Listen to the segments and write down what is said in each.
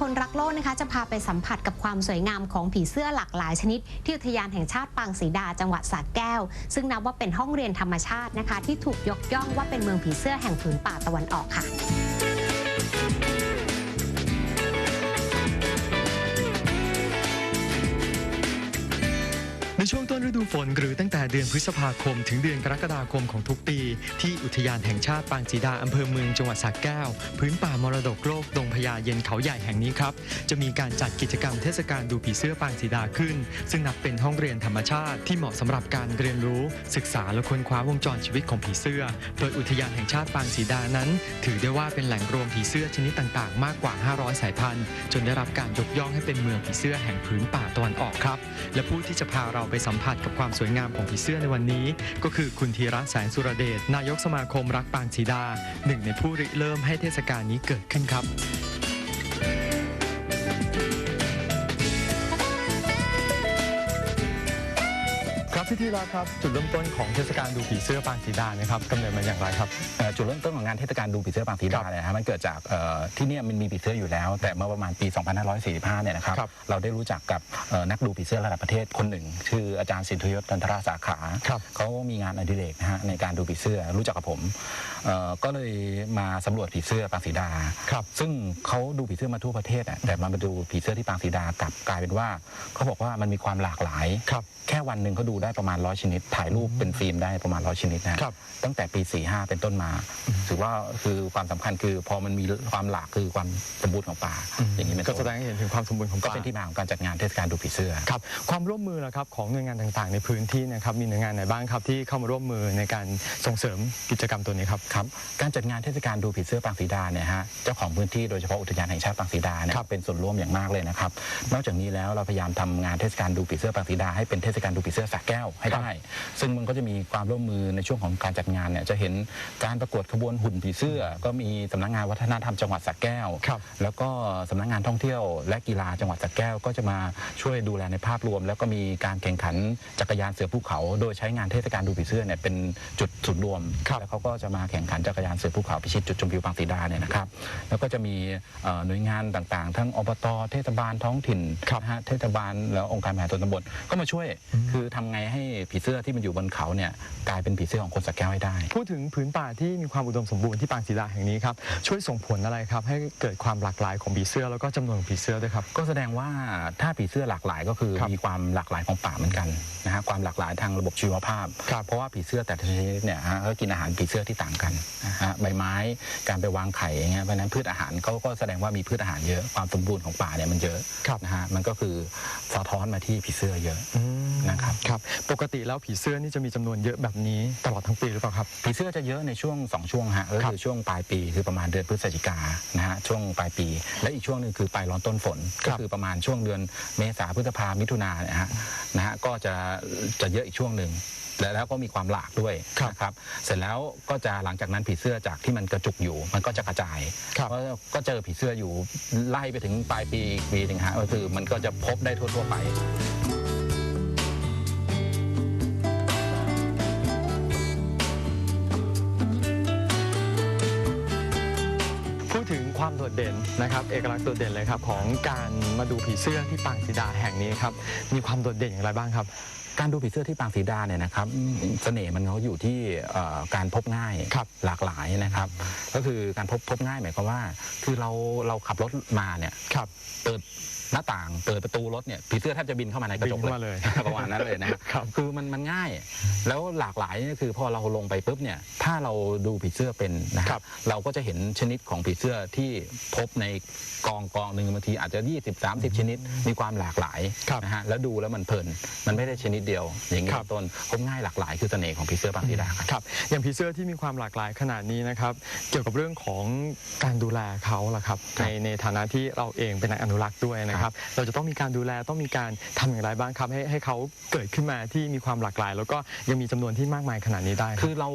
คนรักโลกนะคะ จะพาไปสัมผัสกับความสวยงามของผีเสื้อหลากหลายชนิด ที่อุทยานแห่งชาติปางศรีดาจังหวัดสระแก้ว ซึ่งนับว่าเป็นห้องเรียนธรรมชาตินะคะ ที่ถูกยกย่องว่าเป็นเมืองผีเสื้อแห่งผืนป่าตะวันออกค่ะ ช่วงต้นฤดูฝนหรือตั้งแต่เดือนพฤษภาคม ถึงเดือนกรกฎาคมของทุกปี ที่อุทยานแห่งชาติปางจีดาอำเภอเมืองจังหวัดสระแก้ว พื้นป่ามรดกโลกดงพญาเย็นเขาใหญ่แห่งนี้ครับ จะมีการจัดกิจกรรมเทศกาลดูผีเสื้อปางจีดาขึ้น ซึ่งนับเป็นห้องเรียนธรรมชาติที่เหมาะสำหรับการเรียนรู้ ศึกษาและค้นคว้าวงจรชีวิตของผีเสื้อ โดยอุทยานแห่งชาติปางจีดานั้น ถือได้ว่าเป็นแหล่งรวมผีเสื้อชนิดต่างๆ มากกว่า 500 สายพันธุ์ จนได้รับการยกย่องให้เป็นเมืองผีเสื้อแห่งพื้นป่าตะวันออกครับ และผู้ที่จะพาเราไปสัมผัสกับความสวยงามของผีเสื้อในวันนี้ ก็คือคุณธีระแสงสุรเดชนายกสมาคมรักปางสีดา หนึ่งในผู้ริเริ่มให้เทศกาลนี้เกิดขึ้นครับ พี่ธีระครับจุดเริ่มต้นของเทศกาลดูผีเสื้อปางสีดานะครับกำเนิดมาอย่างไรครับ เอ่อจุดเริ่มต้นของงานเทศกาลดูผีเสื้อบางสีดาเนี่ยนะฮะมันเกิดจากเอ่อที่เนี่ยมันมีผีเสื้ออยู่แล้ว แต่เมื่อประมาณปี 2545 เนี่ยนะครับครับเราได้รู้จักกับเอ่อนักดูผีเสื้อระดับประเทศคนหนึ่ง ชื่ออาจารย์สินทรยศจันทราสาขาครับเขามีงานอดิเรกนะฮะในการดูผีเสื้อรู้จักกับผมเอ่อก็เลยมาสำรวจผีเสื้อปางสีดาครับซึ่งเขาดูผีเสื้อมาทั่วประเทศอะแต่มาดูผีเสื้อที่ปางสีดากลับกลายเป็นว่าเขาบอกว่ามันมีความหลากหลาย ครับ แค่วันหนึ่งเขาดูได้ประมาณร้อยชนิด ถ่ายรูปเป็นฟิล์มได้ประมาณร้อยชนิดนะฮะครับตั้งแต่ปี 45 เป็นต้นมา ถือว่าคือความสำคัญคือพอมันมีความหลากคือความสมบูรณ์ของป่า อย่างนี้เป็นก็ต้แสดงนให้เห็นถึงความสมบูรณ์ของก็ป่าเป็นที่มาของการจัดงานเทศกาลดูผีเสื้อครับความร่วมมือล่ะครับของหน่วยงานต่างๆ ในพื้นที่นะครับมีหน่วยงานไหนบ้างครับที่เข้ามาร่วมมือในการส่งเสริมกิจกรรมตัวนี้ครับครับการจัดงานเทศกาลดูผีเสื้อปางสีดาเนี่ยฮะเจ้าของพื้นที่โดยเฉพาะอุทยานแห่งชาติปางสีดาเนี่ยครับเป็นส่วนร่วมอย่างมากเลยนะครับนอกจากนี้แล้วเราพยายามทำงานเทศกาลดูผีเสื้อปางสีดาให้เป็นเทศกาลดูผีเสื้อสักแก้วให้ได้ ซึ่งมันก็จะมีความร่วมมือในช่วงของการจัดงานเนี่ยจะเห็นการประกวดขบวนหุ่นผีเสื้อ ก็มีสำนักงานวัฒนธรรมจังหวัดสักแก้ว ครับแล้วก็สำนักงานท่องเที่ยวและกีฬาจังหวัดสระแก้วก็จะมาช่วยดูแลในภาพรวม แล้วก็มีการแข่งขันจักรยานเสือภูเขา โดยใช้งานเทศกาลดูผีเสื้อเนี่ยเป็นจุดศูนย์รวม ครับแล้วเขาก็จะมาแข่งขันจักรยานเสือภูเขาพิชิตจุดชมวิวบางสีดาเนี่ยนะครับ แล้วก็จะมีเอ่อหน่วยงานต่างๆ ทั้งอบตเทศบาลท้องถิ่นครับ นะฮะเทศบาลแล้วองค์การบริหารส่วนตำบลก็มาช่วย คือทำไงให้ผีเสื้อที่มันอยู่บนเขาเนี่ยกลายเป็นผีเสื้อของคนสระแก้วให้ได้ พูดถึงผืนป่าที่มีความอุดมสมบูรณ์ที่ปางศิลาแห่งนี้ครับช่วยส่งผลอะไรครับให้เกิดความหลากหลายของผีเสื้อแล้วก็จำนวนของผีเสื้อด้วยครับ ก็แสดงว่าถ้าผีเสื้อหลากหลายก็คือครับมีความหลากหลายของป่าเหมือนกันนะฮะความหลากหลายทางระบบชีวภาพ ครับเพราะว่าผีเสื้อแต่ละชนิดเนี่ยฮะก็กินอาหารผีเสื้อที่ต่างกันนะฮะใบไม้การไปวางไข่อย่างเงี้ยเพราะฉะนั้นพืชอาหารเขาก็แสดงว่ามีพืชอาหารเยอะความสมบูรณ์ของป่าเนี่ยมันเยอะครับ นะฮะมันก็คือสะท้อนมาที่ผีเสื้อเยอะอืมนะครับ ครับปกติแล้วผีเสื้อนี่จะมีจำนวนเยอะแบบนี้ตลอดทั้งปีหรือเปล่าครับ ผีเสื้อจะเยอะในช่วง 2 ช่วงฮะก็ครับคือช่วงปลายปีคือประมาณเดือนพฤศจิกานะฮะช่วงปลายปี และอีกช่วงหนึ่งคือปลายร้อนต้นฝนครัก็บคือประมาณช่วงเดือนเมษาพฤษภามิถุนาเนี่ยฮะนะฮะก็จะจะเยอะอีกช่วงหนึ่งและแล้วก็มีความหลากด้วยนะครับ เสร็จแล้วก็จะหลังจากนั้นผีเสื้อจากที่มันกระจุกอยู่ มันก็จะกระจายครับก็ก็เจอผีเสื้ออยู่ไล่ไปถึงปลายปีอีกปีหนึ่งฮะก็คือมันก็จะพบได้ทั่วๆไป ความโดดเด่นนะครับ เอกลักษณ์โดดเด่นเลยครับของการมาดูผีเสื้อที่ปางศิดาแห่งนี้ครับมีความโดดเด่นอย่างไรบ้างครับ การดูผีเสื้อที่ปางสีดาเนี่ยนะครับเสน่ห์มันเขาอยู่ที่เอ่อการพบง่ายครับหลากหลายนะครับ ก็คือการพบพบง่ายหมายความว่า คือเราเราขับรถมาเนี่ยครับเปิด หน้าต่างเปิดประตูรถเนี่ยผีเสื้อแทบจะบินเข้ามาในกระจกบินเข้ามาเลย ประมาณนั้นเลยนะครับ คือมันมันง่าย แล้วหลากหลายเนี่ยคือพอเราลงไปปุ๊บเนี่ยถ้าเราดูผีเสื้อเป็นนะคครัรับบ เราก็จะเห็นชนิดของผีเสื้อที่พบในกองกองหนึ่งบางทีอาจจะ20 30 ชนิดมีความหลากหลายครับนะฮะแล้วดูแล้วมันเพลินมันไม่ได้ชนิดเดียว อย่างนี้ครับ เป็นต้นพบง่ายหลากหลายคือเสน่ห์ของผีเสื้อบางสีดาครับ ครับอย่างผีเสื้อที่มีความหลากหลายขนาดนี้นะครับ เกี่ยวกับเรื่องของการดูแลเขาล่ะครับ ครัในบในฐานะที่เราเองเป็นนักอนุรักษ์ด้วยนะนะครับเราจะต้องมีการดูแลต้องมีการทำอย่างไรบ้างครับให้ให้เขาเกิดขึ้นมาที่มีความหลากหลาย แล้วก็ยังมีจำนวนที่มากมายขนาดนี้ได้ครับคือเรา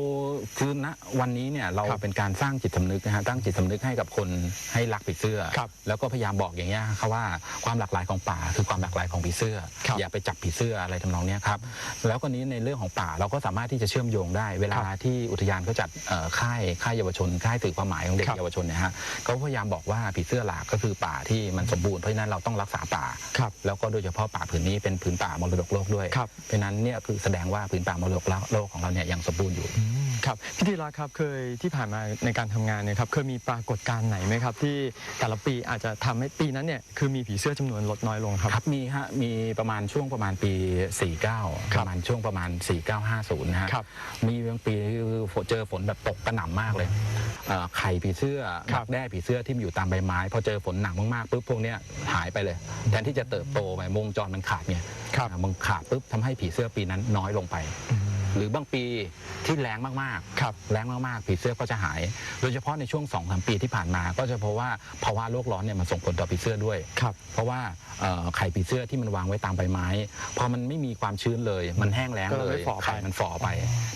คือณวันนี้เนี่ยเราครับเป็นการสร้างจิตสำนึกนะฮะตั้งจิตสำนึกให้กับคนให้รักผีเสื้อครับแล้วก็พยายามบอกอย่างเงี้ยครับว่าความหลากหลายของป่าคือความหลากหลายของผีเสื้อครับอย่าไปจับผีเสื้ออะไรทำนองเนี้ยครับแล้วก็นี้ในเรื่องของป่าเราก็สามารถที่จะเชื่อมโยงได้เวลาครับที่อุทยานเขาจัดเอ่อค่ายค่ายเยาวชน ค่ายสื่อความหมายของเด็กครับเยาวชนเนี่ยฮะเขาพยายามบอกว่าผีเสื้อหลากก็คือป่าที่มันสมบูรณ์เพราะฉะนั้นเราต้องรักษาป่าครับแล้วก็โดยเฉพาะป่าผืนนี้เป็นผืนป่ามรดกโลกด้วยครับเพราะฉะนั้นเนี่ยคือแสดงว่าผืนป่ามรดกโลกของเราเนี่ยยังสมบูรณ์อยู่อืมครับพี่ธีระครับเคยที่ผ่านมาในการทำงานเนี่ยครับเคยมีปรากฏการณ์ไหนไหมครับ ที่แต่ละปีอาจจะทำให้ปีนั้นเนี่ยคือมีผีเสื้อจำนวนลดน้อยลงครับครับมีฮะมีประมาณช่วงประมาณปี 49คปรับระมาณช่วงประมาณ 4950นะฮะครับมีบางปีคือเจอฝนแบบตกกระหน่ำมากเลย เอ่อไข่ผีเสื้อครับดักแด้ผีเสื้อที่มันอยู่ตามใบไม้พอเจอฝนหนักมากๆปุ๊บพวกเนี้ยหายไปเลย แทนที่จะเติบโตไปวงจรมันขาดไงครับ อ่ามันขาดปุ๊บทำให้ผีเสื้อปีนั้นน้อยลงไป หรือบางปีที่แรงมากๆครับแรงมากๆผีเสื้อก็จะหาย โดยเฉพาะในช่วง2อสปีที่ผ่านมา ก็จะเพราะว่าภาวะโลกร้อนเนี่ยมันส่งผลต่อผีเสื้อด้วยครับเพราะว่าเอ่อไข่ผีเสื้อที่มันวางไว้ตามใบไม้พอมันไม่มีความชื้นเลย มันแห้งแล้งก็เลเลยยฝ่อไป ไข่มันฝ่อไป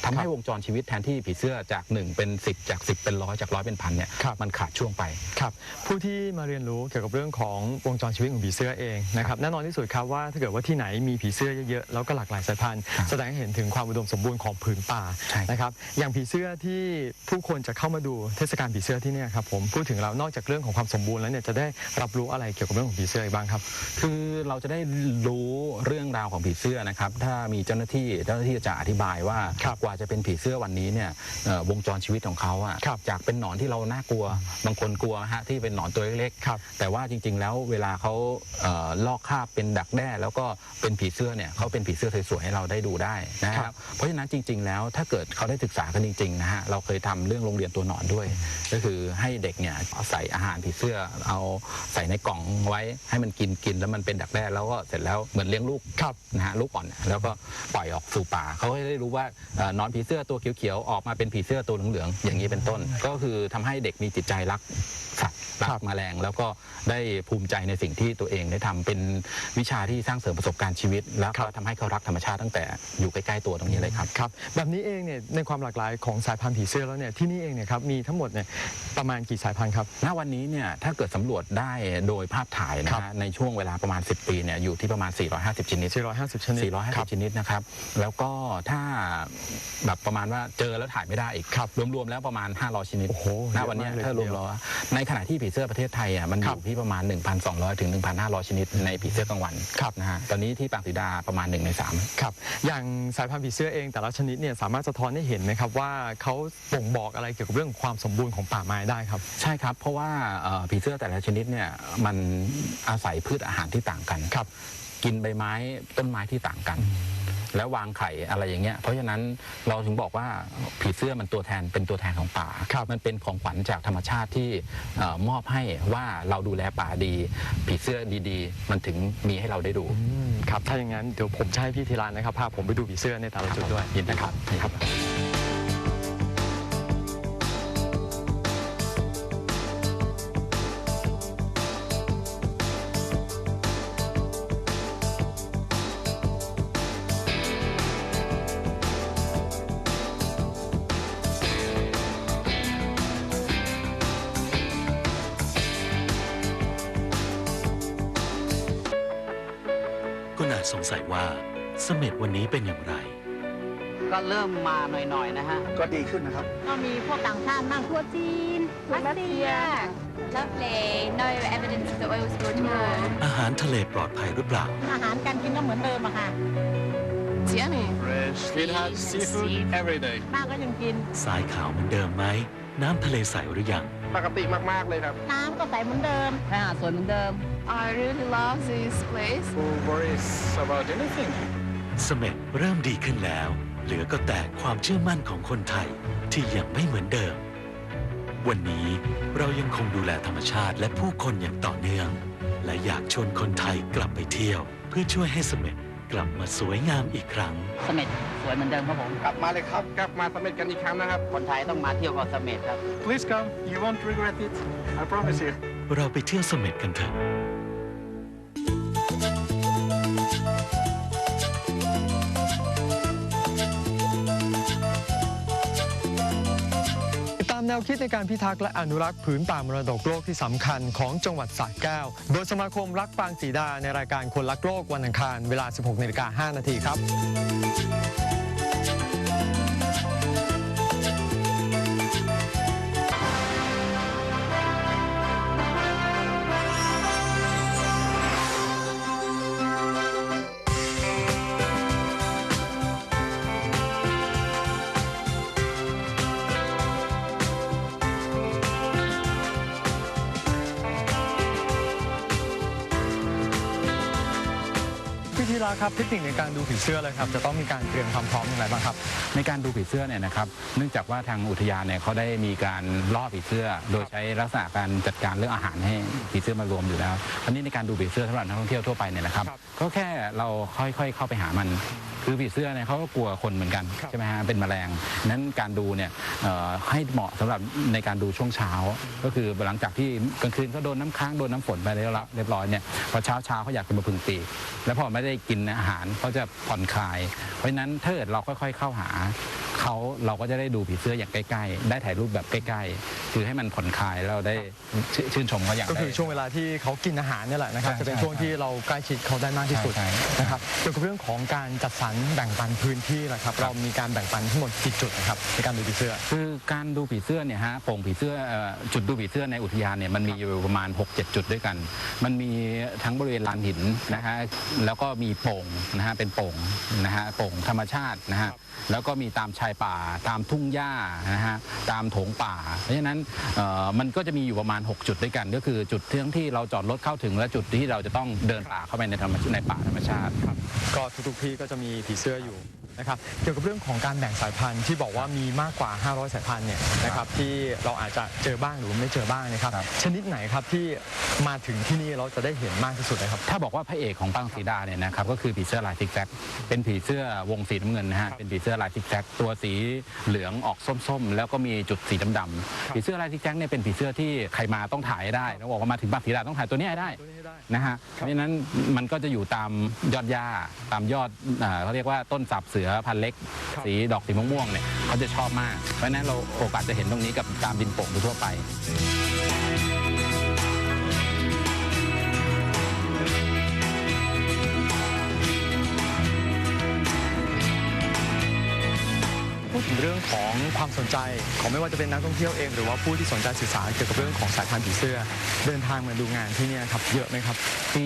ทำให้วงจรชีวิตแทนที่ผีเสื้อจาก 1 เป็น 10 จาก 10 เป็นร้อยจากร้อยเป็นพันเนี่ยครับ มันขาดช่วงไป ครับผู้ที่มาเรียนรู้เกี่ยวกับเรื่องของวงจรชีวิตของผีเสื้อเองนะครับแน่นอนที่สุดครับว่าถ้าเกิดว่าที่ไหนมีผีเสื้อเยอะๆแล้วก็หลากหลายสายพันธุ์ครับแสดงให้เห็นถึงความอุดมสมบูรณ์ของผืนป่าใช่ นะครับอย่างผีเสื้อที่ผู้คนจะเข้ามาดูเทศกาลผีเสื้อที่เนี่ยครับผมพูดถึงเรานอกจากเรื่องของความสมบูรณ์แล้วเนี่ยจะได้รับรู้อะไรเกี่ยวกับเรื่องของผีเสื้ออีกบ้างครับ คือเราจะได้รู้เรื่องราวของผีเสื้อนะครับ ถ้ามีเจ้าหน้าที่เจ้าหน้าที่จะอธิบายว่าครับกว่าจะเป็นผีเสื้อวันนี้เนี่ยเอ่อวงจรชีวิตของเขาอะครับจากเป็นหนอนที่เราน่ากลัวบางคนกลัวนะฮะที่เป็นหนอนตัวเล็กๆครับแต่ว่าจริงๆแล้วเวลาเขาเอ่อลอกคราบเป็นดักแด้แล้วก็เป็นผีเสื้อเนี่ยเขาเป็นผีเสื้อสวยๆให้เราได้ดูได้นะคครัรับ บเพราะฉะนั้นจริง ๆ แล้ว ถ้าเกิดเขาได้ศึกษากันจริงๆนะฮะเราเคยทำเรื่องโรงเรียนตัวหนอนด้วย ก็คือให้เด็กเนี่ยเอาใส่อาหารผีเสื้อเอาใส่ในกล่องไว้ให้มันกินกินแล้วมันเป็นดักแด้แล้วก็เสร็จแล้วเหมือนเลี้ยงลูกครับนะฮะลูกอ่อนเนี่ยแล้วก็ปล่อยออกสู่ป่าเขาก็ได้รู้ว่าเอ่อนอนผีเสื้อตัวเขียวๆออกมาเป็นผีเสื้อตัวเหลืองๆอย่างนี้เป็นต้น ก็คือทำให้เด็กมีจิตใจรักสัตว์รัครักบแมลงแล้วก็ได้ภูมิใจในสิ่งที่ตัวเองได้ทำเป็นวิชาที่สร้างเสริมประสบการณ์ชีวิต แล้วก็ทำให้เขารักธรรมชาติตั้งแต่อยู่ใกล้ๆตัวตรงนี้เลยครับครับแบบนี้เองเนี่ยในความหลากหลายของสายพันธุ์ผีเสื้อแล้วเนี่ยที่นี่เองเนี่ยครับมีทั้งหมดเนี่ยประมาณกี่สายพันธุ์ครับ ณวันนี้เนี่ยถ้าเกิดสำรวจได้โดยภาพถ่ายนะครับฮะในช่วงเวลาประมาณ 10 ปีเนี่ยอยู่ที่ประมาณ 450 ชนิด 450 ชนิดครับ 450 ชนิดนะครับ แล้วก็ถ้าแบบประมาณว่าเจอแล้วถ่ายไม่ได้อีกครับรวมๆแล้วประมาณ 500 ชนิดโอ้โหณเยอะวันเนี้ยมากเลยถ้ารวมทีเดียว แล้วในขณะที่ผีเสื้อประเทศไทยอะมันอครับยู่ที่ประมาณ 1,200 ถึง 1,500 ชนิดในผีเสื้อกลางวันครับ นะฮะตอนนี้ที่ปางสีดาประมาณ1ใน3 ครับอย่างสายพันธุ์ผีเสื้อเองแต่ละชนิดเนี่ยสามารถสะท้อนให้เห็นไหมครับว่าเขาบ่งบอกอะไรเกี่ยวกับเรื่องของความสมบูรณ์ของป่าไม้ได้ครับ ใช่ครับ เพราะว่าเอ่อผีเสื้อแต่ละชนิดเนี่ยมันอาศัยพืชอาหารที่ต่างกัน ครับ กินใบไม้ต้นไม้ที่ต่างกัน แล้ววางไข่อะไรอย่างเงี้ย เพราะฉะนั้นเราถึงบอกว่าผีเสื้อมันตัวแทนเป็นตัวแทนของป่าครับมันเป็นของขวัญจากธรรมชาติที่เอ่อมอบให้ว่าเราดูแลป่าดี ผีเสื้อดีๆ มันถึงมีให้เราได้ดู อืมครับ ถ้าอย่างนั้นเดี๋ยวผมจะให้พี่ธีระนะครับพาผมไปดูผีเสื้อในแต่ละจุดด้วยยินดีครับ ครับ สงสัยว่าเสม็ดวันนี้เป็นอย่างไร ก็เริ่มมาหน่อยๆนะฮะ ก็ดีขึ้นนะครับ ก็มีพวกต่างชาตินั่งทัวร์จีนรัสเซีย Lovely. No evidence of the oil spill tomorrow. อาหารทะเลปลอดภัยหรือเปล่า อาหารการกินก็เหมือนเดิมอะค่ะ It's yummy. Fresh sweetheart seafood every day ป้าก็ยังกินทรายขาวเหมือนเดิมไหม น้ำทะเลใสหรือยัง ปกติมากๆเลยครับ น้ำก็ใสเหมือนเดิมถ้าสวยเหมือนเดิม I really love this place. Who worries about anything เสม็ดเริ่มดีขึ้นแล้ว เหลือก็แต่ความเชื่อมั่นของคนไทยที่ยังไม่เหมือนเดิม วันนี้เรายังคงดูแลธรรมชาติและผู้คนอย่างต่อเนื่อง และอยากชวนคนไทยกลับไปเที่ยว เพื่อช่วยให้เสม็ดกลับมาสวยงามอีกครั้ง เสม็ดสวยเหมือนเดิมครับผม กลับมาเลยครับ กลับมาสำเร็จกันอีกครั้งนะครับ คนไทยต้องมาเที่ยวเกาะเสม็ดครับ Please come you won't regret it I promise you เราไปเที่ยวเสม็ดกันเถอะ วคิดในการพิทักษ์และอนุรักษ์ผืนป่ามรดกโลกที่สำคัญของจังหวัดสระแก้ว โดยสมาคมรักปางสีดาในรายการคนรักโลกวันอังคาร เวลา 16นาฬิกา5นาทีครับ พิธีลาครับเทคนิคในการดูผีเสื้อเลยครับจะต้องมีการเตรียมความพร้อมอย่างไรบ้างครับ ในการดูผีเสื้อเนี่ยนะครับเนื่องจากว่าทางอุทยานเนี่ยเขาได้มีการล่อผีเสื้อ โดยใช้ลักษณะการจัดการเรื่องอาหารให้ผีเสื้อมารวมอยู่แล้วอันนี้ในการดูผีเสื้อสำหรับนักท่องเที่ยวทั่วไปเนี่ยนะครับครับก็แค่เราค่อยๆ เข้าไปหามัน คือผีเสื้อเนี่ยเขาก็กลัวคนเหมือนกันครับใช่ไหมฮะเป็นแมลงนั้นการดูเนี่ยเอ่อให้เหมาะสำหรับในการดูช่วงเช้า ก็คือหลังจากที่กลางคืนเขาโดนน้ำค้างโดนน้ำฝนไปแล้วเรียบร้อยเนี่ยพอเช้าเช้าเขาอยากจะมาพึงปีกแล้วพอไม่ได้กินอาหารเขาจะผ่อนคลาย เพราะฉะนั้นถ้าเกิดเราค่อย ๆเข้าหาเขาเราก็จะได้ดูผีเสื้ออย่างใกล้ ๆ ได้ถ่ายรูปแบบใกล้ ๆ คือให้มันผ่อนคลายแล้วเราได้ชื่นชื่นชมเขาอย่างก็คือได้ ช่วงเวลาที่เขากินอาหารเนี่ยแหละนะครับ ใช่จะเป็นใช่ช่วงที่เราใกล้ชิดเขาได้มากที่สุดใช่ใช่นะครับเกี่ยวกับเรื่องของการจัดสรรแบ่งปันพื้นที่แหละครับ เรามีการแบ่งปันทั้งหมดกี่จุดนะครับในการดูผีเสื้อ คือการดูผีเสื้อเนี่ยฮะโป่งผีเสื้อเอ่อจุดดูผีเสื้อในอุทยานเนี่ยมันมีอยู่ประมาณ 6-7 จุดด้วยกัน มันมีทั้งบริเวณลานหินนะฮะแล้วก็มีโป่งนะฮะเป็นโป่งนะฮะโป่งธรรมชาตินะฮะแล้วก็มีตามชายป่าตามทุ่งหญ้านะฮะตามโถงป่า เพราะฉะนั้นเอ่อมันก็จะมีอยู่ประมาณ 6 จุดด้วยกัน ก็คือจุดที่ยงที่เราจอดรถเข้าถึง และจุดที่เราจะต้องเดินป่าเข้าไปในธรรมชาติในป่าธรรมชาติครับ ก็ทุกๆที่ก็จะมีผีเสื้ออยู่ นะครับเกี่ยวกับเรื่องของการแบ่งสายพันธุ์ที่บอกว่ามีมากกว่า 500 สายพันธุ์เนี่ยนะครับที่เราอาจจะเจอบ้างหรือไม่เจอบ้างนะครับ ครับ ชนิดไหนครับที่มาถึงที่นี่เราจะได้เห็นมากที่สุดเลยครับ ถ้าบอกว่าพระเอกของปังสีดาเนี่ยนะครับก็คือผีเสื้อลายซิกแซกเป็นผีเสื้อวงสีน้ำเงินนะฮะเป็นผีเสื้อลายซิกแซกตัวสีเหลืองออกส้มๆ แล้วก็มีจุดสีดำๆผีเสื้อลายซิกแซกเนี่ยเป็นผีเสื้อที่ใครมาต้องถ่ายให้ได้แล้วบอกว่ามาถึงปังสีดาต้องถ่ายตัวนี้ให้ได้ นะฮะเพราะฉะนั้นมันก็จะอยู่ตามยอดหญ้าตามยอดอ่าเขาเรียกว่าต้นสับเสือพันเล็ก ครับ สีดอกสีม่วงๆเนี่ยเขาจะชอบมาก เพราะฉะนั้นเราโอกาสจะเห็นตรงนี้กับตามดินโป่งทั่วไป พูดถึงเรื่องของความสนใจของไม่ว่าจะเป็นนักท่องเที่ยวเอง หรือว่าผู้ที่สนใจศึกษาเกี่ยวกับเรื่องของสายพันธุ์ผีเสื้อ เดินทางมาดูงานที่เนี่ยครับเยอะไหมครับปี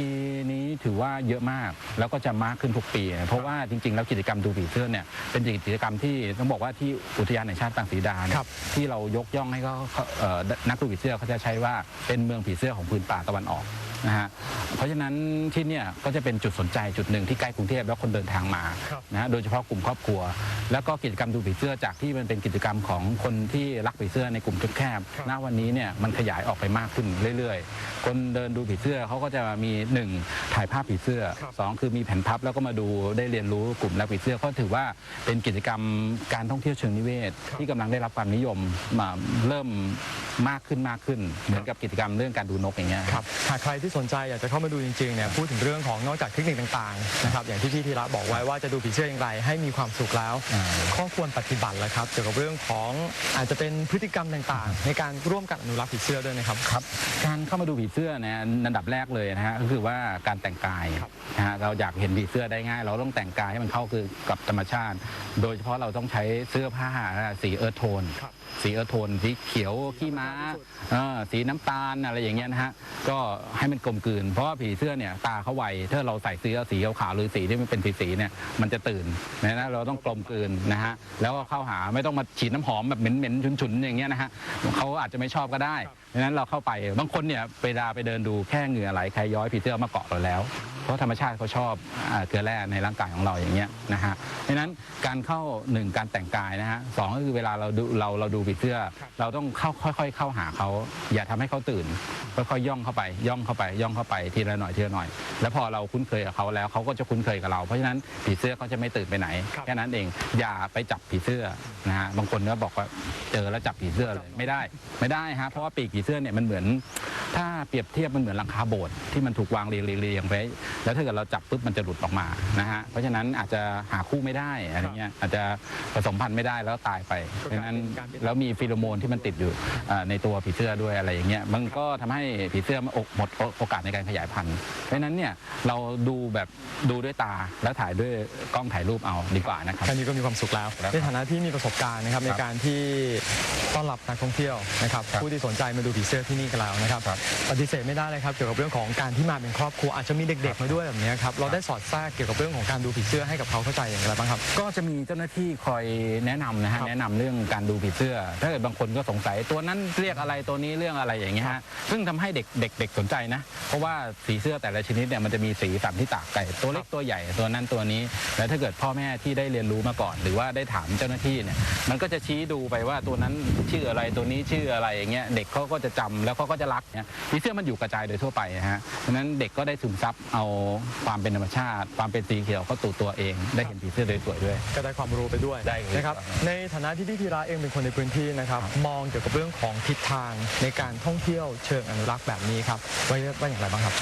นี้ถือว่าเยอะมากแล้วก็จะมากขึ้นทุกปี เพราะว่าจริงๆแล้วกิจกรรมดูผีเสื้อเนี่ยเป็นกิจกรรมที่ต้องบอกว่าที่อุทยานแห่งชาติต่างศรีดาเนี่ครัยบที่เรายกย่องให้เขาเขาเอ่อนักดูผีเสื้อเขาจะใช้ว่าเป็นเมืองผีเสื้อของพื้นป่าตะวันออก นะฮะเพราะฉะนั้นที่เนี่ยก็จะเป็นจุดสนใจจุดหนึ่งที่ใกล้กรุงเทพแล้วคนเดินทางมาครับนะฮะโดยเฉพาะกลุ่มครอบครัว แล้วก็กิจกรรมดูผีเสื้อจากที่มันเป็นกิจกรรมของคนที่รักผีเสื้อในกลุ่มแคบครับ ๆณวันนี้เนี่ยมันขยายออกไปมากขึ้นเรื่อยๆ คนเดินดูผีเสื้อเขาก็จะมีหนึ่งถ่ายภาพผีเสื้อครับ สองคือมีแผ่นพับแล้วก็มาดูได้เรียนรู้กลุ่มรักผีเสื้อก็ถือว่าเป็นกิจกรรมการท่องเที่ยวเชิงนิเวศ ที่กำลังได้รับความนิยมมาเริ่มมากขึ้นมากขึ้น เหมือนกับกิจกรรมเรื่องการดูนกอย่างเงี้ย ครับหากใครที่สนใจอยากจะเข้ามาดูจริงๆเนี่ยพูดถึงเรื่องของนอกจากเทคนิคต่างๆนะครับอย่างที่พี่ธีระบอกไว้ว่าจะดูผีเสื้ออย่างไร ให้มีความสุขแล้วอ่าข้อควรปฏิบัติแล้วครับเกี่ยวกับเรื่องของอาจจะเป็นพฤติกรรมต่างๆ ในการร่วมกันอนุรักษ์ผีเสื้อด้วยนะครับครับการเข้ามาดูผีเสื้อเนี่ยอันดับแรกเลยนะฮะก็คือว่าการแต่งกายนะฮะเราอยากเห็นผีเสื้อได้ง่าย เราต้องแต่งกายให้มันเข้าคือกับธรรมชาติ โดยเฉพาะเราต้องใช้เสื้อผ้าสีเอิร์ธโทนครับ สีเอิร์ธโทนสีเขียวขี้ม้าเออสีน้ำตาลอะไรอย่างเงี้ยนะฮะก็ให้มันกลมกลืน เพราะว่าผีเสื้อเนี่ยตาเขาไวถ้าเราใส่เสื้อสีขาวๆหรือสีที่มันเป็นสีๆเนี่ยมันจะตื่นนะนะเราต้องกลมกลืนนะฮะแล้วก็เข้าหาไม่ต้องมาฉีดน้ำหอมแบบเหม็นๆฉุนๆอย่างเงี้ยนะฮะเขาอาจจะไม่ชอบก็ได้ดังนั้นเราเข้าไปบางคนเนี่ยเวลาไปเดินดูแค่เหงื่อไหลใครย้อยผีเสื้อมาเกาะเราแล้วเพ ราะธรรมชาติเขาชอบอ่าเกลือแร่ในร่างกายของเราอย่างเงี้ยนะฮะดังนั้นการเข้าหนึ่งการแต่งกายนะฮะสองก็คือเวลาเราดูเราเราดูผีเสื้อ เราต้องเข้าค่อย ๆ เข้าหาเขาอย่าทำให้เขาตื่นค่อยๆย่องเข้าไปย่องเข้าไปย่องเข้าไปทีละหน่อยทีละหน่อย แล้วพอเราคุ้นเคยกับเขาแล้วเขาก็จะคุ้นเคยกับเราเพราะฉะนั้นผีเสื้อก็จะไม่ตื่นไปไหนครับแค่นั้นเองอย่าไปจับผีเสื้อนะฮะบางคนก็บอกว่าเจอแล้วจับผีเสื้อเลยไม่ได้ไม่ได้ฮะเพราะว่าปีกผีเสื้อเนี่ยมันเหมือน ถ้าเปรียบเทียบมันเหมือนหลังคาโบสถ์ที่มันถูกวางเรียงๆเรียงไว้แล้วถ้าเกิดเราจับปุ๊บมันจะหลุดออกมานะฮะเพราะฉะนั้นอาจจะหาคู่ไม่ได้อะไรเงี้ยอาจจะผสมพันธุ์ไม่ได้แล้วตายไปเพราะฉะนั้นแล้วมีฟีโรโมนที่มันติดอยู่เอ่อในตัวผีเสื้อด้วยอะไรอย่างเงี้ยมันก็ทำให้ผีเสื้อมันหมดโอกาสในการขยายพันธุ์เพราะฉะนั้นเนี่ยเราดูแบบดูด้วยตาแล้วถ่ายด้วยกล้องถ่ายรูปเอาดีกว่านะครับแค่นี้ก็มีความสุขแล้วครับในฐานะที่มีประสบการณ์นะครับคในรับการที่ต้อนรับนักท่องเที่ยวนะครับครับผู้ที่สนใจมาดูผีเสื้อที่นี่กันแล้วนะครับครับปฏิเสธไม่ได้เลยครับเกี่ยวกับเรื่องของการที่มาเป็นครอบครัวอาจจะมีเด็กๆมาด้วยแบบนี้ครับ เราได้สอดแทรกเกี่ยวกับเรื่องของการดูผีเสื้อให้กับเขาเข้าใจอย่างไรบ้างครับ ก็จะมีเจ้าหน้าที่คอยแนะนำนะฮะครับแนะนำเรื่องการดูผีเสื้อ ถ้าเกิดบางคนก็สงสัยตัวนั้นเรียกอะไรตัวนี้เรื่องอะไรอย่างเงี้ยฮะ ซึ่งทำให้เด็กเด็กเด็กสนใจนะ เพราะว่าสีเสื้อแต่ละชนิดเนี่ยมันจะมีสีสันที่ต่างกันตัวเล็กตัวใหญ่ตัวนั้นตัวนี้ แล้วถ้าเกิดพ่อแม่ที่ได้เรียนรู้มาก่อน หรือว่าได้ถามเจ้าหน้าที่เนี่ย มันก็จะชี้ดูไปว่าตัวนั้นชื่ออะไรตัวนี้ชื่ออะไรอย่างเงี้ย เด็กเขาก็จะจำแล้วเขาก็จะรักเนี่ยผีเสื้อมันอยู่กระจายโดยทั่วไปนะฮะ เพราะฉะนั้นเด็กก็ได้ซึมซับเอาความเป็นธรรมชาติ ความเป็นสีเขียวเข้าตู่ตัวเอง ได้เห็นผีเสื้อโดยสวยด้วย ก็ได้ความรู้ไปด้วยได้ครับนะครับ ในฐานะที่พี่ธีระเองเป็นคนในพื้นที่นะครับ มองเกี่ยวกับเรื่องของทิศทางในการท่องเที่ยวเชิงอนุรักษ์แบบนี้ครับไว้ว่าอย่างไรบ้างครับ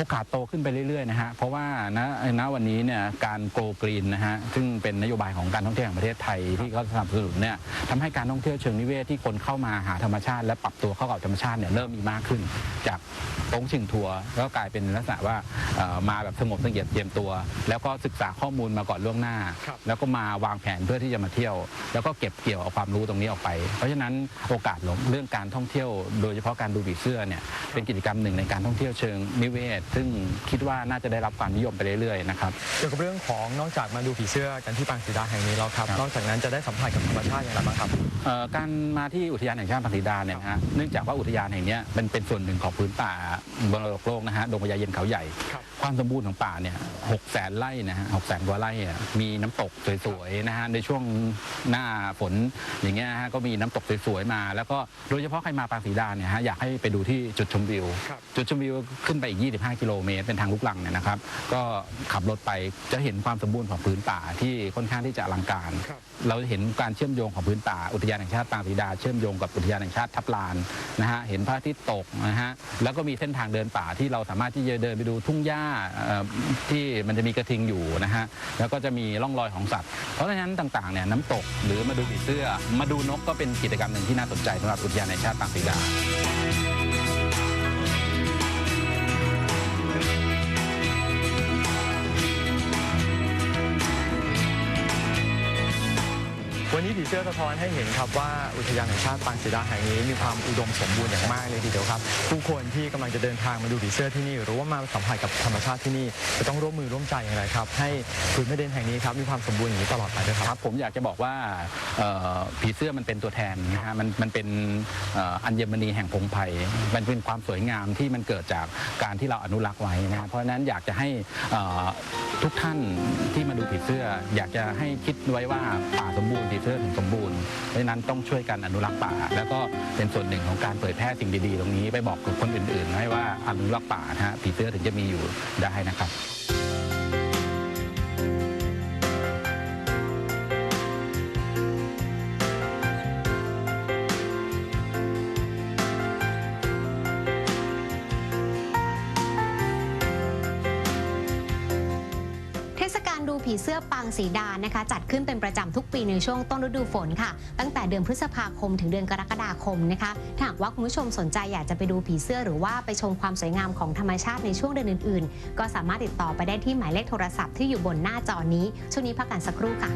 โอกาสโตขึ้นไปเรื่อยๆนะฮะเพราะว่าณณวันนี้เนี่ยการโกลกรีนนะฮะซึ่งเป็นนโยบายของการท่องเที่ยวแห่งประเทศไทยที่เขาสนับสนุนเนี่ยทำให้การท่องเที่ยวเชิงนิเวศที่คนเข้ามาหาธรรมชาติ และปรับตัวเข้ากับธรรมชาติเนี่ยเริ่มมีมากขึ้น จากโป้งชิงทัวร์แล้วก็กลายเป็นลักษณะว่าเอ่อมาแบบสงบเสงี่ยมเตรียมตัว แล้วก็ศึกษาข้อมูลมาก่อนล่วงหน้าครับแล้วก็มาวางแผนเพื่อที่จะมาเที่ยว แล้วก็เก็บเกี่ยวเอาความรู้ตรงนี้ออกไป เพราะฉะนั้นโอกาสหลงเรื่องการท่องเที่ยว โดยเฉพาะการดูผีเสื้อเนี่ยเป็นกิจกรรมหนึ่งในการท่องเที่ยวเชิงนิเวศซึ่งคิดว่าน่าจะได้รับความนิยมไปเรื่อยๆนะครับ เกี่ยวกับเรื่องของนอกจากมาดูผีเสื้อกันที่ปางสีดาแห่งนี้แล้วครับ ครับ นอกจากนั้นจะได้สัมผัสกับธรรมชาติอย่างไรบ้างครับ เอ่อการมาที่อุทยานแห่งชาติพังสีดาเนี่ยนะฮะเนื่องจากว่าอุทยานแห่งเนี้ยเป็นเป็นส่วนหนึ่งของพื้นป่ามรดกโลกนะฮะดงพญาเย็นเขาใหญ่ ครับความสมบูรณ์ของป่าเนี่ยหกแสนไร่นะฮะหกแสนกว่าไร่อะมีน้ำตกสวยๆนะฮะในช่วงหน้าฝนอย่างเงี้ยฮะก็มีน้ำตกสวยๆมา แล้วก็โดยเฉพาะใครมาปางสีดาเนี่ยฮะอยากให้ไปดูที่จุดชมวิว ครับ จุดชมวิวขึ้นไปอีก 25กิโลเมตร เป็นทางลุกลังเนี่ยนะครับ ก็ขับรถไปจะเห็นความสมบูรณ์ของพื้นป่าที่ค่อนข้างที่จะอลังการครับเราเห็นการเชื่อมโยงของพื้นป่าอุทยานแห่งชาติปางศรีดาเชื่อมโยงกับอุทยานแห่งชาติทับลานนะฮะเห็นพระอาทิตย์ตกนะฮะแล้วก็มีเส้นทางเดินป่าที่เราสามารถที่จะเดินไปดูทุ่งหญ้าเอ่อที่มันจะมีกระทิงอยู่นะฮะแล้วก็จะมีร่องรอยของสัตว์ เพราะฉะนั้นต่างๆเนี่ยน้ำตกหรือมาดูผีเสื้อ มาดูนกก็เป็นกิจกรรมหนึ่งที่น่าสนใจสำหรับอุทยานแห่งชาติปางศรีดา ผีเสื้อสะท้อนให้เห็นครับว่าอุทยานแห่งชาติปางสีดาแห่งนี้มีความอุดมสมบูรณ์อย่างมากเลยทีเดียวครับ ผู้คนที่กำลังจะเดินทางมาดูผีเสื้อที่นี่ หรือว่ามาสัมผัสกับธรรมชาติที่นี่จะต้องร่วมมือร่วมใจอย่างไรครับ ให้พื้นแผ่นดินแห่งนี้ครับมีความสมบูรณ์อย่างนี้ตลอดไปด้วยครับ ผมอยากจะบอกว่าผีเสื้อมันเป็นตัวแทนนะฮะมันมันเป็นอัญมณีแห่งพงไพ่มันเป็นความสวยงามที่มันเกิดจากการที่เราอนุรักษ์ไว้นะเพราะฉะนั้นอยากจะให้ทุกท่านที่มาดูผีเสื้อ อยากจะให้คิดไว้ว่าป่าสมบูรณ์ผีเสื้อสมบูรณ์ เพราะฉะนั้นต้องช่วยกันอนุรักษ์ป่า แล้วก็เป็นส่วนหนึ่งของการเผยแพร่สิ่งดีๆ ตรงนี้ไปบอกกับคนอื่นๆให้ว่าอนุรักษ์ป่านะฮะผีเสื้อถึงจะมีอยู่ได้นะครับ สีดานะคะจัดขึ้นเป็นประจำทุกปีในช่วงต้นฤดูฝนค่ะ ตั้งแต่เดือนพฤษภาคมถึงเดือนกรกฎาคมนะคะถ้าหากว่าคุณผู้ชมสนใจอยากจะไปดูผีเสื้อหรือว่าไปชมความสวยงามของธรรมชาติในช่วงเดือนอื่น ๆ ก็สามารถติดต่อไปได้ที่หมายเลขโทรศัพท์ที่อยู่บนหน้าจอนี้ ช่วงนี้พักกันสักครู่ค่ะ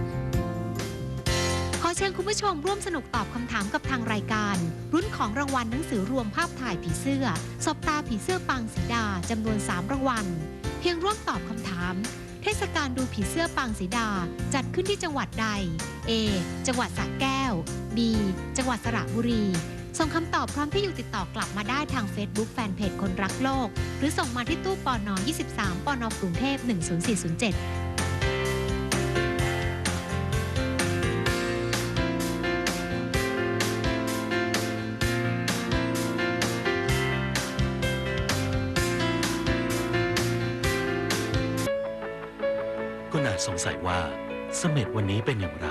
ขอเชิญคุณผู้ชมร่วมสนุกตอบคำถามกับทางรายการ รุ่นของรางวัลหนังสือรวมภาพถ่ายผีเสื้อ สบตาผีเสื้อปางสีดาจำนวน 3 รางวัล เพียงร่วมตอบคำถาม เทศกาลดูผีเสื้อปางสีดา จัดขึ้นที่จังหวัดใด A จังหวัดสระแก้ว B จังหวัดสระบุรี ส่งคำตอบพร้อมที่อยู่ติดต่อกลับมาได้ทาง Facebook แฟนเพจคนรักโลก หรือส่งมาที่ตู้ปอนอ23ปอนอกรุงเทพ10407 สงสัยว่าเสม็ดวันนี้เป็นอย่างไร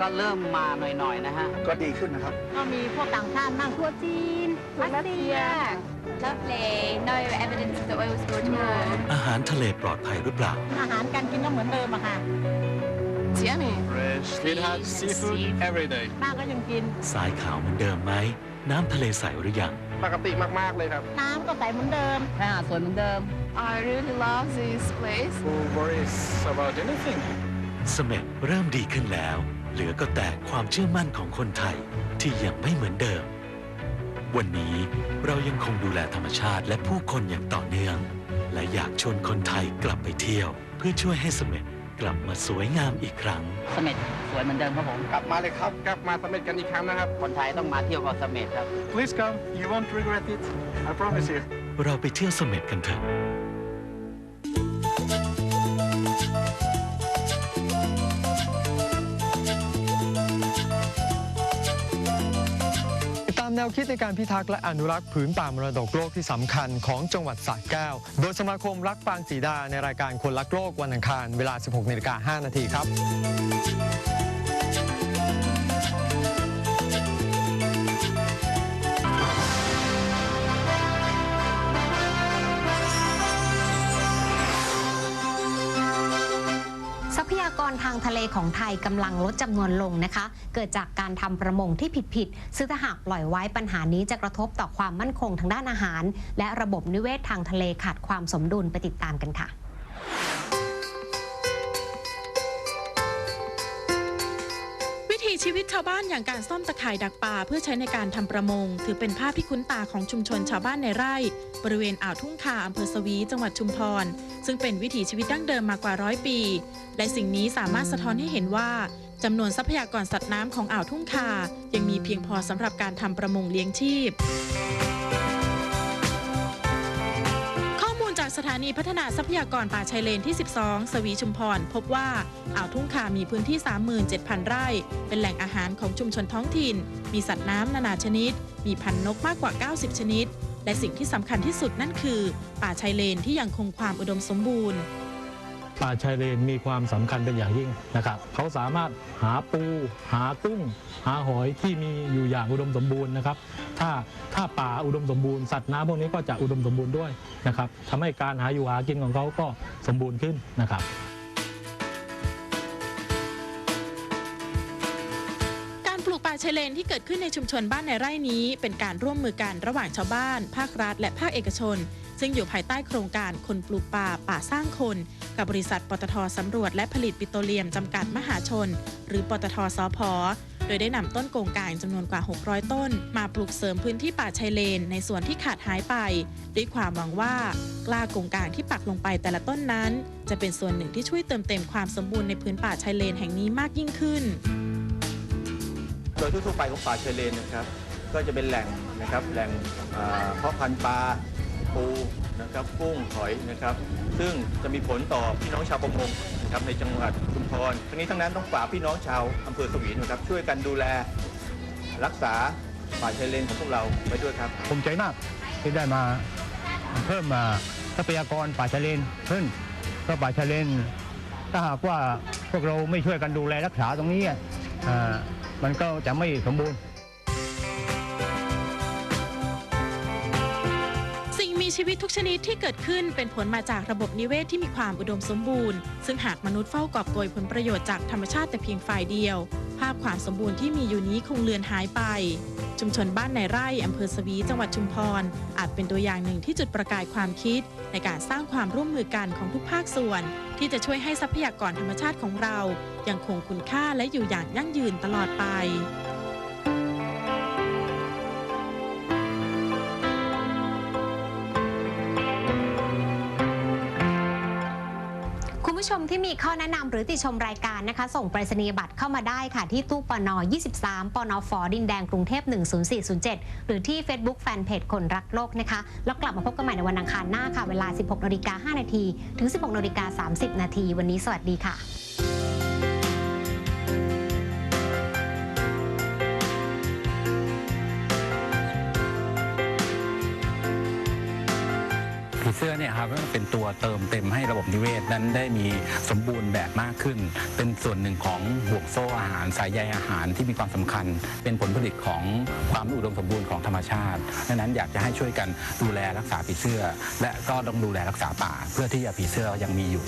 ก็เริ่มมาหน่อยๆนะฮะ ก็ดีขึ้นนะครับ ก็มีพวกต่างชาตินั่ง ทั่วจีนรัสเซีย Lovely. No evidence of the oil spill at all. อาหารทะเลปลอดภัยหรือเปล่า อาหารการกินก็เหมือนเดิมอะค่ะ It's yummy. Fresh sweetheart seafood every day ป้าก็ยังกิน ทรายขาวเหมือนเดิมไหม น้ำทะเลใสหรือยัง ปกติมากๆเลยครับ น้ำก็ใสเหมือนเดิมถ้าหาดสวยเหมือนเดิม I really love this place. Who worries about anything เสม็ดเริ่มดีขึ้นแล้ว เหลือก็แต่ความเชื่อมั่นของคนไทยที่ยังไม่เหมือนเดิม วันนี้เรายังคงดูแลธรรมชาติและผู้คนอย่างต่อเนื่อง และอยากชวนคนไทยกลับไปเที่ยว เพื่อช่วยให้เสม็ดกลับมาสวยงามอีกครั้ง เสม็ดสวยเหมือนเดิมครับผม กลับมาเลยครับ กลับมาเสม็ดกันอีกครั้งนะครับ คนไทยต้องมาเที่ยวเกาะเสม็ดครับ Please come you won't regret it I promise you เราไปเที่ยวเสม็ดกันเถอะ แนวคิดในการพิทักษ์และอนุรักษ์ผืนป่ามรดกโลกที่สำคัญของจังหวัดสระแก้ว โดยสมาคมรักปางสีดาในรายการคนรักโลกวันอังคาร เวลา 16นาฬิกา5นาทีครับากรทางทะเลของไทยกำลังลดจำนวนลงนะคะ เกิดจากการทำประมงที่ผิดๆซึ่งถ้าหากปล่อยไว้ปัญหานี้จะกระทบต่อความมั่นคงทางด้านอาหาร และระบบนิเวศทางทะเลขาดความสมดุลไปติดตามกันค่ะ ชีวิตชาวบ้านอย่างการซ่อมตะข่ายดักปลาเพื่อใช้ในการทำประมง ถือเป็นภาพที่คุ้นตาของชุมชนชาวบ้านในไร่ บริเวณอ่าวทุ่งคาอำเภอสวี จังหวัดชุมพร ซึ่งเป็นวิถีชีวิตดั้งเดิมมากว่าร้อยปี และสิ่งนี้สามารถสะท้อนให้เห็นว่าจำนวนทรัพยากรสัตว์น้ำของอ่าวทุ่งคายังมีเพียงพอสำหรับการทำประมงเลี้ยงชีพ นีพัฒนาทรัพยากรป่าชายเลนที่ 12 สวีชุมพร พบว่าอ่าวทุ่งคามีพื้นที่ 37,000 ไร่ เป็นแหล่งอาหารของชุมชนท้องถิ่น มีสัตว์น้ำนานาชนิด มีพันนกมากกว่า 90 ชนิด และสิ่งที่สำคัญที่สุดนั่นคือ ป่าชายเลนที่ยังคงความอุดมสมบูรณ์ ป่าชายเลนมีความสำคัญเป็นอย่างยิ่งนะครับเขาสามารถหาปู หากุ้ง หาหอยที่มีอยู่อย่างอุดมสมบูรณ์นะครับ ถ้าถ้าป่าอุดมสมบูรณ์สัตว์น้ำพวกนี้ก็จะอุดมสมบูรณ์ด้วยนะครับทำให้การหาอยู่หากินของเขาก็สมบูรณ์ขึ้นนะครับการปลูกป่าชายเลนที่เกิดขึ้นในชุมชนบ้านในไร่นี้ เป็นการร่วมมือกันระหว่างชาวบ้าน ภาครัฐ และภาคเอกชน ซึ่งอยู่ภายใต้โครงการคนปลูกป่าป่าสร้างคน กับบริษัทปตทสำรวจและผลิตปิโตรเลียมจำกัดมหาชน หรือปตทสพโดยได้นำต้นโกงกางจำนวนกว่า 600 ต้น มาปลูกเสริมพื้นที่ป่าชายเลน ในส่วนที่ขาดหายไป ด้วยความหวังว่ากล้าโกงกางที่ปักลงไปแต่ละต้นนั้น จะเป็นส่วนหนึ่งที่ช่วยเติมเต็มความสมบูรณ์ในพื้นป่าชายเลนแห่งนี้มากยิ่งขึ้น โดยทั่วไปของป่าชายเลนนะครับ ก็จะเป็นแหล่งนะครับแหล่งอ่าเพาะพันธุ์ปลา ปูนะครับกุ้งหอยนะครับ ซึ่งจะมีผลต่อพี่น้องชาวประมงนะครับในจังหวัดชุมพรทั้งนี้ทั้งนั้นต้องฝากพี่น้องชาวอำเภอสวีนะครับ ช่วยกันดูแลรักษาป่าชายเลนของพวกเราไว้ด้วยครับภูมิใจมากที่ได้มาเพิ่มมาทรัพยากรป่าชายเลนขึ้นเพราะป่าชายเลนถ้าหากว่าพวกเราไม่ช่วยกันดูแลรักษาตรงนี้อะมันก็จะไม่สมบูรณ์ ชีวิตทุกชนิดที่เกิดขึ้นเป็นผลมาจากระบบนิเวศที่มีความอุดมสมบูรณ์ ซึ่งหากมนุษย์เฝ้ากอบโกยผลประโยชน์จากธรรมชาติแต่เพียงฝ่ายเดียว ภาพความสมบูรณ์ที่มีอยู่นี้คงเลือนหายไป ชุมชนบ้านในไร่อำเภอสวี จังหวัดชุมพร อาจเป็นตัวอย่างหนึ่งที่จุดประกายความคิด ในการสร้างความร่วมมือกันของทุกภาคส่วน ที่จะช่วยให้ทรัพยากรธรรมชาติของเรา ยังคงคุณค่าและอยู่อย่างยั่งยืนตลอดไป ผู้ชมที่มีข้อแนะนำหรือติชมรายการนะคะ ส่งไปรษณียบัตรเข้ามาได้ค่ะ ที่ตู้ปน 23 ปนฟดินแดงกรุงเทพ 10407 หรือที่ Facebook Fanpage คนรักโลกนะคะ แล้วกลับมาพบกันใหม่ในวันอังคารหน้าค่ะ เวลา 16นาฬิกา5นาทีถึง 16นาฬิกา30นาทีวันนี้สวัสดีค่ะ ผีเสื้อเนี่ยครับเป็นตัวเติมเต็มให้ระบบนิเวศนั้นได้มีสมบูรณ์แบบมากขึ้น เป็นส่วนหนึ่งของห่วงโซ่อาหารสายใยอาหารที่มีความสำคัญ เป็นผลผลิตของความอุดมสมบูรณ์ของธรรมชาติดังนั้นอยากจะให้ช่วยกันดูแลรักษาผีเสื้อ และก็ต้องดูแลรักษาป่า เพื่อที่จะผีเสื้อยังมีอยู่